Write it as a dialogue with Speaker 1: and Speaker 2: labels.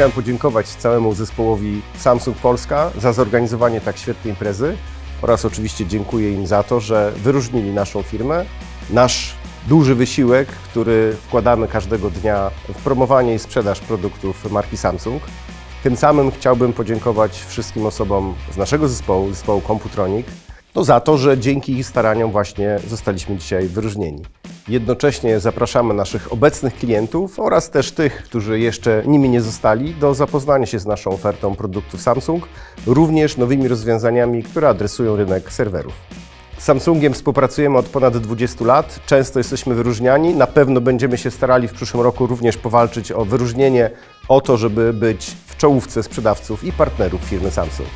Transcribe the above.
Speaker 1: chciałem podziękować całemu zespołowi Samsung Polska za zorganizowanie tak świetnej imprezy oraz oczywiście dziękuję im za to, że wyróżnili naszą firmę, nasz duży wysiłek, który wkładamy każdego dnia w promowanie i sprzedaż produktów marki Samsung. Tym samym chciałbym podziękować wszystkim osobom z naszego zespołu, zespołu Computronic, no za to, że dzięki ich staraniom właśnie zostaliśmy dzisiaj wyróżnieni. Jednocześnie zapraszamy naszych obecnych klientów oraz też tych, którzy jeszcze nimi nie zostali, do zapoznania się z naszą ofertą produktów Samsung, również nowymi rozwiązaniami, które adresują rynek serwerów. Z Samsungiem współpracujemy od ponad 20 lat, często jesteśmy wyróżniani. Na pewno będziemy się starali w przyszłym roku również powalczyć o wyróżnienie, o to, żeby być w czołówce sprzedawców i partnerów firmy Samsung.